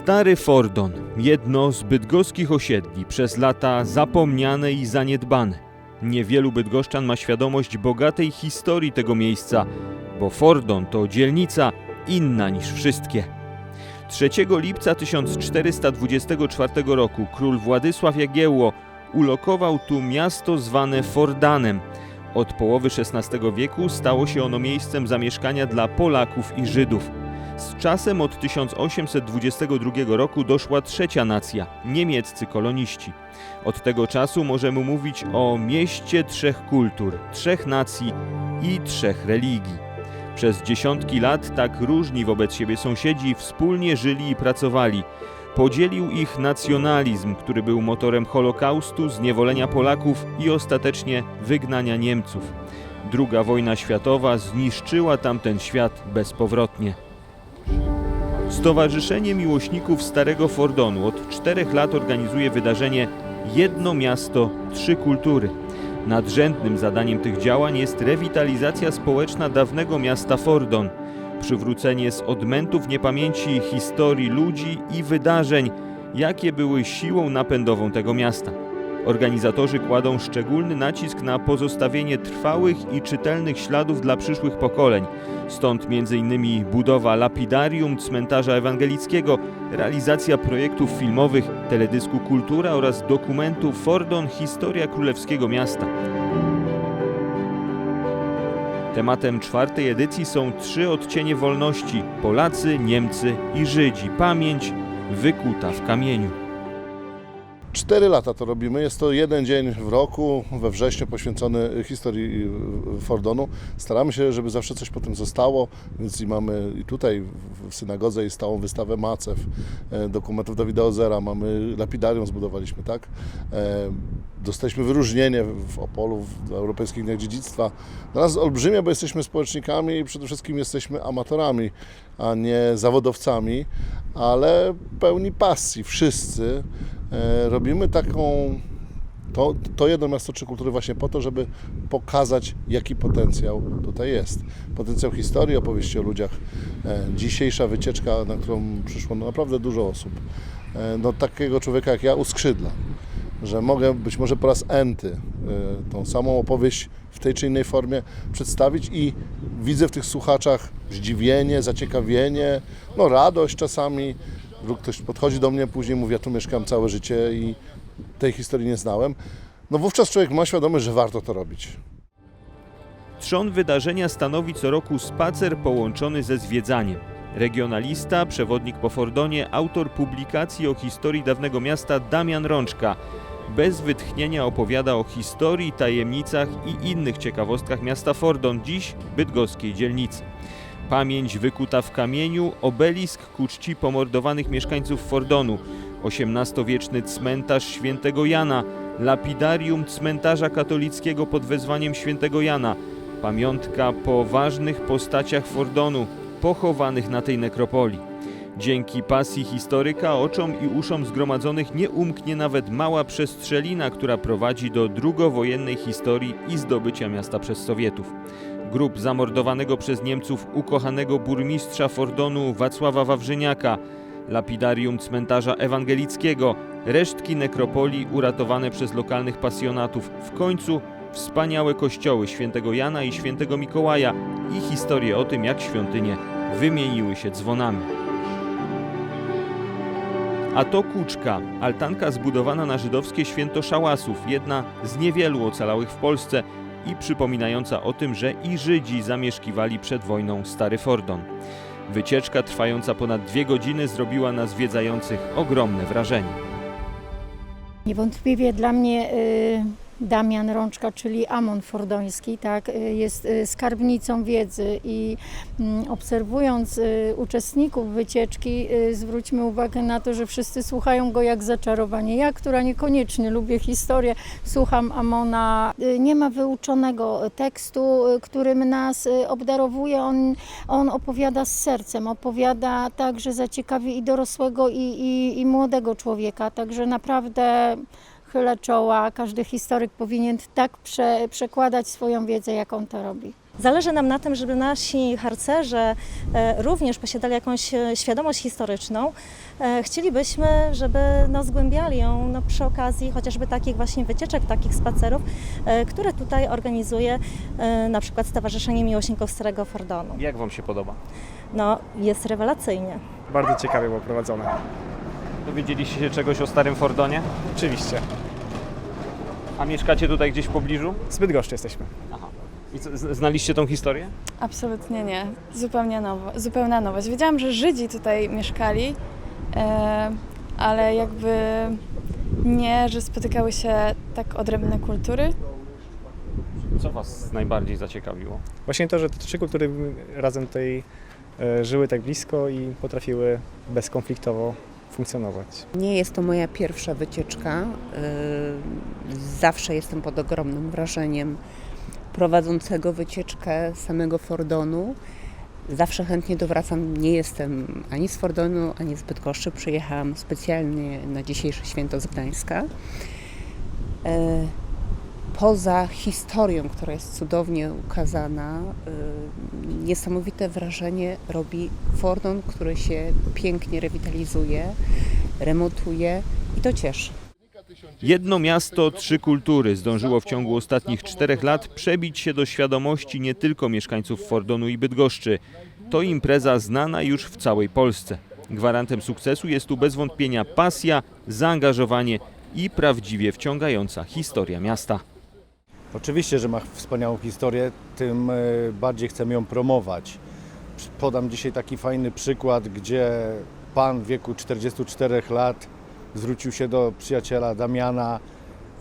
Stary Fordon, jedno z bydgoskich osiedli, przez lata zapomniane i zaniedbane. Niewielu bydgoszczan ma świadomość bogatej historii tego miejsca, bo Fordon to dzielnica inna niż wszystkie. 3 lipca 1424 roku król Władysław Jagiełło ulokował tu miasto zwane Fordanem. Od połowy XVI wieku stało się ono miejscem zamieszkania dla Polaków i Żydów. Z czasem od 1822 roku doszła trzecia nacja niemieccy koloniści. Od tego czasu możemy mówić o mieście trzech kultur, trzech nacji i trzech religii. Przez dziesiątki lat tak różni wobec siebie sąsiedzi wspólnie żyli i pracowali. Podzielił ich nacjonalizm, który był motorem Holokaustu, zniewolenia Polaków i ostatecznie wygnania Niemców. Druga wojna światowa zniszczyła tamten świat bezpowrotnie. Stowarzyszenie Miłośników Starego Fordonu od czterech lat organizuje wydarzenie Jedno miasto, trzy kultury. Nadrzędnym zadaniem tych działań jest rewitalizacja społeczna dawnego miasta Fordon, przywrócenie z odmętów niepamięci historii ludzi i wydarzeń, jakie były siłą napędową tego miasta. Organizatorzy kładą szczególny nacisk na pozostawienie trwałych i czytelnych śladów dla przyszłych pokoleń. Stąd m.in. budowa lapidarium cmentarza ewangelickiego, realizacja projektów filmowych, teledysku Kultura oraz dokumentu Fordon Historia Królewskiego Miasta. Tematem czwartej edycji są trzy odcienie wolności: Polacy, Niemcy i Żydzi. Pamięć wykuta w kamieniu. Cztery lata to robimy. Jest to jeden dzień w roku, we wrześniu, poświęcony historii y, Fordonu. Staramy się, żeby zawsze coś po tym zostało, więc i mamy i tutaj w synagodze jest stałą wystawę Macew, e, dokumentów Dawida Ozera, mamy lapidarium zbudowaliśmy, tak? Dostaliśmy wyróżnienie w Opolu, w Europejskich Dniach Dziedzictwa. Dla nas olbrzymie, bo jesteśmy społecznikami i przede wszystkim jesteśmy amatorami, a nie zawodowcami, ale pełni pasji, wszyscy. E, robimy taką, to, to jedno miasto trzy kultury właśnie po to, żeby pokazać, jaki potencjał tutaj jest. Potencjał historii, opowieści o ludziach. E, Dzisiejsza wycieczka, na którą przyszło no, naprawdę dużo osób, e, no, takiego człowieka jak ja uskrzydla, że mogę być może po raz enty e, tą samą opowieść w tej czy innej formie przedstawić i widzę w tych słuchaczach zdziwienie, zaciekawienie, no radość czasami, lub ktoś podchodzi do mnie później mówi, ja tu mieszkam całe życie i tej historii nie znałem, no wówczas człowiek ma świadomość, że warto to robić. Trzon wydarzenia stanowi co roku spacer połączony ze zwiedzaniem. Regionalista, przewodnik po Fordonie, autor publikacji o historii dawnego miasta Damian Rączka bez wytchnienia opowiada o historii, tajemnicach i innych ciekawostkach miasta Fordon, dziś bydgoskiej dzielnicy. Pamięć wykuta w kamieniu, obelisk ku czci pomordowanych mieszkańców Fordonu, XVIII-wieczny cmentarz świętego Jana, lapidarium cmentarza katolickiego pod wezwaniem świętego Jana, pamiątka po ważnych postaciach Fordonu, pochowanych na tej nekropolii. Dzięki pasji historyka oczom i uszom zgromadzonych nie umknie nawet mała przestrzelina, która prowadzi do drugowojennej historii i zdobycia miasta przez Sowietów. Grób zamordowanego przez Niemców ukochanego burmistrza Fordonu Wacława Wawrzyniaka, lapidarium cmentarza ewangelickiego, resztki nekropolii uratowane przez lokalnych pasjonatów, w końcu wspaniałe kościoły świętego Jana i świętego Mikołaja i historie o tym, jak świątynie wymieniły się dzwonami. A to Kuczka, altanka zbudowana na żydowskie święto szałasów, jedna z niewielu ocalałych w Polsce i przypominająca o tym, że i Żydzi zamieszkiwali przed wojną Stary Fordon. Wycieczka trwająca ponad dwie godziny zrobiła na zwiedzających ogromne wrażenie. Niewątpliwie dla mnie y, Damian Rączka, czyli Amon Fordoński, tak, y, jest y, skarbnicą wiedzy i mm, obserwując y, uczestników wycieczki, zwróćmy uwagę na to, że wszyscy słuchają go jak zaczarowanie. Ja, która niekoniecznie lubię historię, słucham Amona. Nie ma wyuczonego tekstu, którym nas obdarowuje. On, on opowiada z sercem, opowiada tak, że zaciekawi i dorosłego, i, i, i młodego człowieka. Także naprawdę chylę czoła. Każdy historyk powinien tak prze, przekładać swoją wiedzę, jak on to robi. Zależy nam na tym, żeby nasi harcerze e, również posiadali jakąś e, świadomość historyczną. E, Chcielibyśmy, żeby no, zgłębiali ją no, przy okazji chociażby takich właśnie wycieczek, takich spacerów, które tutaj organizuje na przykład Stowarzyszenie Miłośników Starego Fordonu. Jak Wam się podoba? No, jest rewelacyjnie. Bardzo ciekawie było prowadzone. Dowiedzieliście się czegoś o Starym Fordonie? Oczywiście. A mieszkacie tutaj gdzieś w pobliżu? Zbyt goszczy jesteśmy. I co, z- znaliście tą historię? Absolutnie nie. Zupełnie nowo, zupełna nowość. Wiedziałam, że Żydzi tutaj mieszkali, e, ale jakby nie, że spotykały się tak odrębne kultury. Co Was najbardziej zaciekawiło? Właśnie to, że te trzy kultury razem tutaj e, żyły tak blisko i potrafiły bezkonfliktowo funkcjonować. Nie jest to moja pierwsza wycieczka. Yy, Zawsze jestem pod ogromnym wrażeniem prowadzącego wycieczkę samego Fordonu. Zawsze chętnie dowracam. Nie jestem ani z Fordonu, ani z Bydgoszczy. Przyjechałam specjalnie na dzisiejsze święto z Gdańska. Poza historią, która jest cudownie ukazana, yy, niesamowite wrażenie robi Fordon, który się pięknie rewitalizuje remontuje i to cieszy. Jedno miasto, trzy kultury zdążyło w ciągu ostatnich czterech lat przebić się do świadomości nie tylko mieszkańców Fordonu i Bydgoszczy. To impreza znana już w całej Polsce. Gwarantem sukcesu jest tu bez wątpienia pasja, zaangażowanie i prawdziwie wciągająca historia miasta. Oczywiście, że ma wspaniałą historię, tym e, bardziej chcemy ją promować. Podam dzisiaj taki fajny przykład, gdzie pan w wieku 44 lat zwrócił się do przyjaciela Damiana.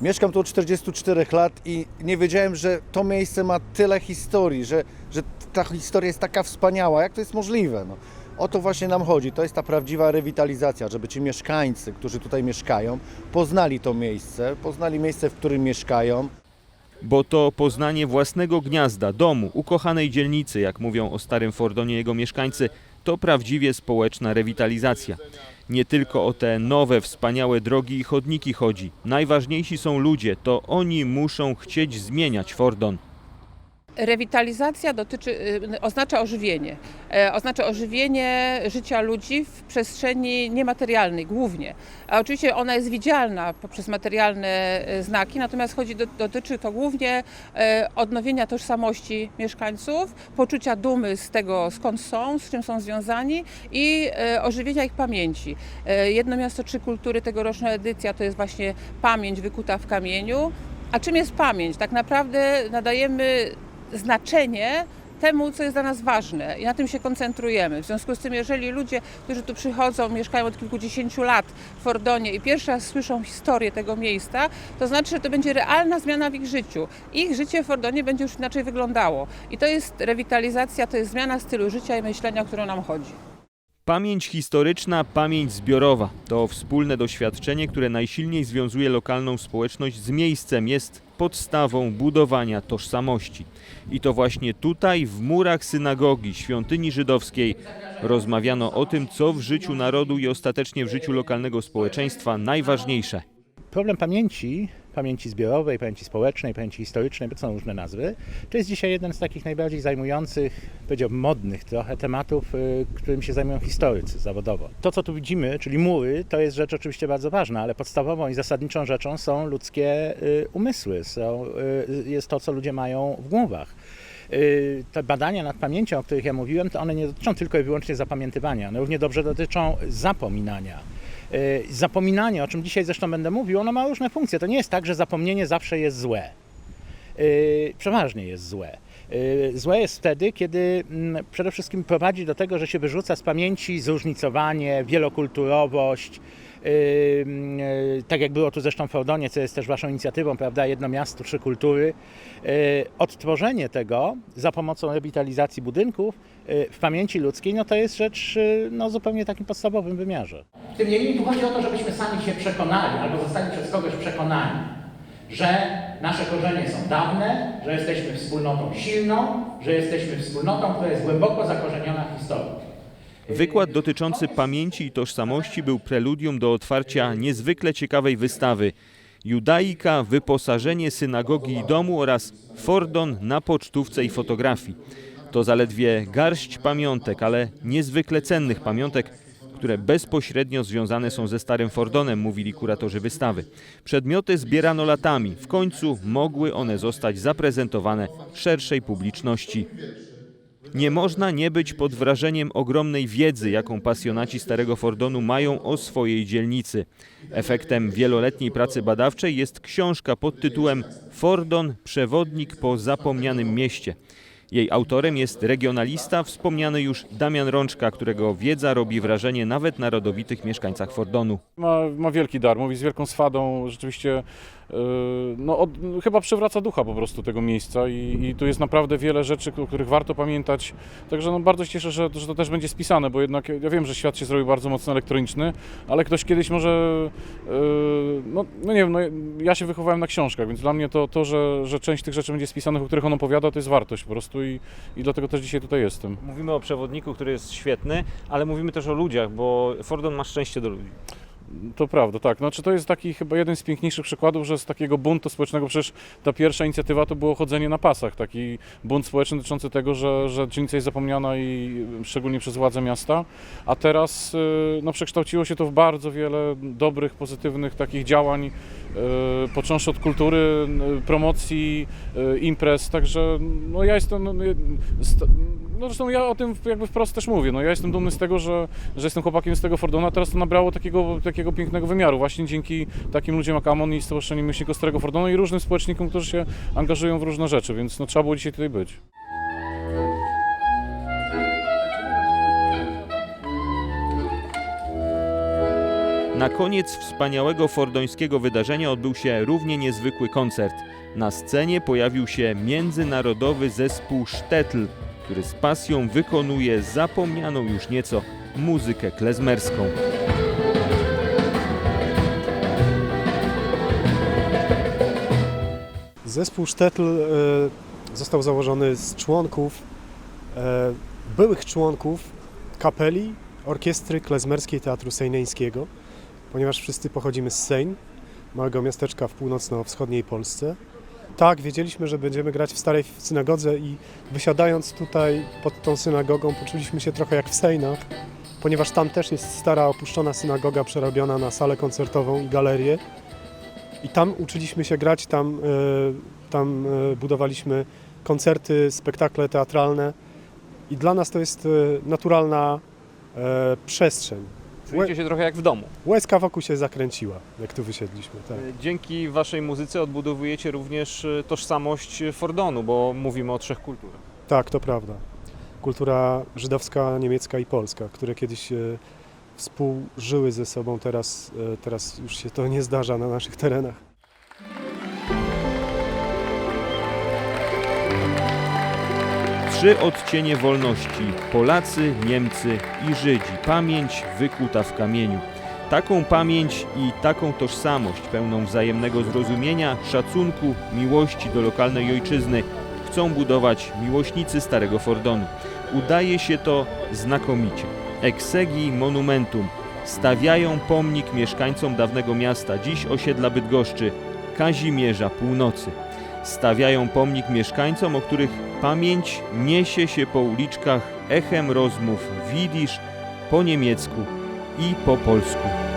Mieszkam tu od 44 lat i nie wiedziałem, że to miejsce ma tyle historii, że, że ta historia jest taka wspaniała. Jak to jest możliwe? No, o to właśnie nam chodzi. To jest ta prawdziwa rewitalizacja, żeby ci mieszkańcy, którzy tutaj mieszkają, poznali to miejsce, poznali miejsce, w którym mieszkają. Bo to poznanie własnego gniazda, domu, ukochanej dzielnicy, jak mówią o Starym Fordonie jego mieszkańcy, to prawdziwie społeczna rewitalizacja. Nie tylko o te nowe, wspaniałe drogi i chodniki chodzi. Najważniejsi są ludzie, to oni muszą chcieć zmieniać Fordon. Rewitalizacja dotyczy, y, oznacza ożywienie. E, Oznacza ożywienie życia ludzi w przestrzeni niematerialnej głównie. A oczywiście ona jest widzialna poprzez materialne e, znaki, natomiast chodzi, do, dotyczy to głównie e, odnowienia tożsamości mieszkańców, poczucia dumy z tego skąd są, z czym są związani i ożywienia ich pamięci. Jedno miasto, trzy kultury, tegoroczna edycja to jest właśnie pamięć wykuta w kamieniu. A czym jest pamięć? Tak naprawdę nadajemy znaczenie temu, co jest dla nas ważne i na tym się koncentrujemy. W związku z tym, jeżeli ludzie, którzy tu przychodzą, mieszkają od kilkudziesięciu lat w Fordonie i pierwszy raz słyszą historię tego miejsca, to znaczy, że to będzie realna zmiana w ich życiu. Ich życie w Fordonie będzie już inaczej wyglądało. I to jest rewitalizacja, to jest zmiana stylu życia i myślenia, o którą nam chodzi. Pamięć historyczna, pamięć zbiorowa to wspólne doświadczenie, które najsilniej związuje lokalną społeczność z miejscem, jest podstawą budowania tożsamości. I to właśnie tutaj, w murach synagogi, świątyni żydowskiej, rozmawiano o tym, co w życiu narodu i ostatecznie w życiu lokalnego społeczeństwa najważniejsze. Problem pamięci, pamięci zbiorowej, pamięci społecznej, pamięci historycznej, bo to są różne nazwy, to jest dzisiaj jeden z takich najbardziej zajmujących, powiedziałbym modnych trochę tematów, y, którym się zajmują historycy zawodowo. To, co tu widzimy, czyli mury, to jest rzecz oczywiście bardzo ważna, ale podstawową i zasadniczą rzeczą są ludzkie y, umysły, są, y, jest to, co ludzie mają w głowach. Te badania nad pamięcią, o których ja mówiłem, to one nie dotyczą tylko i wyłącznie zapamiętywania, one równie dobrze dotyczą zapominania. Y, Zapominanie, o czym dzisiaj zresztą będę mówił, ono ma różne funkcje. To nie jest tak, że zapomnienie zawsze jest złe. Y, Przeważnie jest złe. Y, Złe jest wtedy, kiedy mm, przede wszystkim prowadzi do tego, że się wyrzuca z pamięci zróżnicowanie, wielokulturowość. Y, Tak jak było tu zresztą w Fordonie, co jest też Waszą inicjatywą, prawda? Jedno miasto, trzy kultury. Y, Odtworzenie tego za pomocą rewitalizacji budynków y, w pamięci ludzkiej, no to jest rzecz no, zupełnie takim podstawowym wymiarze. Tym niemniej tu chodzi o to, żebyśmy sami się przekonali albo zostali przez kogoś przekonani, że nasze korzenie są dawne, że jesteśmy wspólnotą silną, że jesteśmy wspólnotą, która jest głęboko zakorzeniona w historii. Wykład dotyczący pamięci i tożsamości był preludium do otwarcia niezwykle ciekawej wystawy. judaika, wyposażenie synagogi i domu oraz fordon na pocztówce i fotografii. To zaledwie garść pamiątek, ale niezwykle cennych pamiątek, które bezpośrednio związane są ze Starym Fordonem, mówili kuratorzy wystawy. Przedmioty zbierano latami, w końcu mogły one zostać zaprezentowane szerszej publiczności. Nie można nie być pod wrażeniem ogromnej wiedzy, jaką pasjonaci Starego Fordonu mają o swojej dzielnicy. Efektem wieloletniej pracy badawczej jest książka pod tytułem Fordon – przewodnik po zapomnianym mieście. Jej autorem jest regionalista, wspomniany już Damian Rączka, którego wiedza robi wrażenie nawet na rodowitych mieszkańcach Fordonu. Ma, ma wielki dar, mówi z wielką swadą, rzeczywiście no, od, chyba przywraca ducha po prostu tego miejsca i, i tu jest naprawdę wiele rzeczy, o których warto pamiętać. Także no, bardzo się cieszę, że, że to też będzie spisane, bo jednak ja wiem, że świat się zrobił bardzo mocno elektroniczny, ale ktoś kiedyś może, yy, no, no nie wiem, no, ja się wychowałem na książkach, więc dla mnie to, to że, że część tych rzeczy będzie spisanych, o których on opowiada, to jest wartość po prostu i, i dlatego też dzisiaj tutaj jestem. Mówimy o przewodniku, który jest świetny, ale mówimy też o ludziach, bo Fordon ma szczęście do ludzi. To prawda, tak. Znaczy to jest taki chyba jeden z piękniejszych przykładów, że z takiego buntu społecznego, przecież ta pierwsza inicjatywa to było chodzenie na pasach, taki bunt społeczny dotyczący tego, że, że dzielnica jest zapomniana i szczególnie przez władze miasta, a teraz y, no, przekształciło się to w bardzo wiele dobrych, pozytywnych takich działań, począwszy od kultury, y, promocji, y, imprez, także no ja jestem, no, y, no zresztą ja o tym jakby wprost też mówię, no ja jestem dumny z tego, że, że jestem chłopakiem z tego Fordona, teraz to nabrało takiego, takiego pięknego wymiaru właśnie dzięki takim ludziom jak Amon i Stowarzyszeniu Myślników Starego Fordona i różnym społecznikom, którzy się angażują w różne rzeczy, więc no trzeba było dzisiaj tutaj być. Na koniec wspaniałego fordońskiego wydarzenia odbył się równie niezwykły koncert. Na scenie pojawił się międzynarodowy zespół Sztetl, który z pasją wykonuje zapomnianą już nieco muzykę klezmerską. Zespół Sztetl e, został założony z członków, e, byłych członków kapeli Orkiestry Klezmerskiej Teatru Sejneńskiego, ponieważ wszyscy pochodzimy z Sejn, małego miasteczka w północno-wschodniej Polsce. Tak, wiedzieliśmy, że będziemy grać w starej synagodze i wysiadając tutaj pod tą synagogą poczuliśmy się trochę jak w Sejnach, ponieważ tam też jest stara opuszczona synagoga przerobiona na salę koncertową i galerię. I tam uczyliśmy się grać, tam, e, tam e, budowaliśmy koncerty, spektakle teatralne i dla nas to jest e, naturalna przestrzeń. Czujecie się trochę jak w domu. Łezka wokół się zakręciła, jak tu wysiedliśmy. Tak. Dzięki waszej muzyce odbudowujecie również e, tożsamość Fordonu, bo mówimy o trzech kulturach. tak, to prawda. Kultura żydowska, niemiecka i polska, które kiedyś e, współżyły ze sobą, teraz, e, teraz już się to nie zdarza na naszych terenach. Trzy odcienie wolności Polacy, Niemcy i Żydzi. Pamięć wykuta w kamieniu. Taką pamięć i taką tożsamość pełną wzajemnego zrozumienia, szacunku, miłości do lokalnej ojczyzny chcą budować miłośnicy Starego Fordonu. Udaje się to znakomicie. Exegi Monumentum stawiają pomnik mieszkańcom dawnego miasta, dziś osiedla Bydgoszczy, Kazimierza Północy. Stawiają pomnik mieszkańcom, o których pamięć niesie się po uliczkach echem rozmów w jidysz, po niemiecku i po polsku.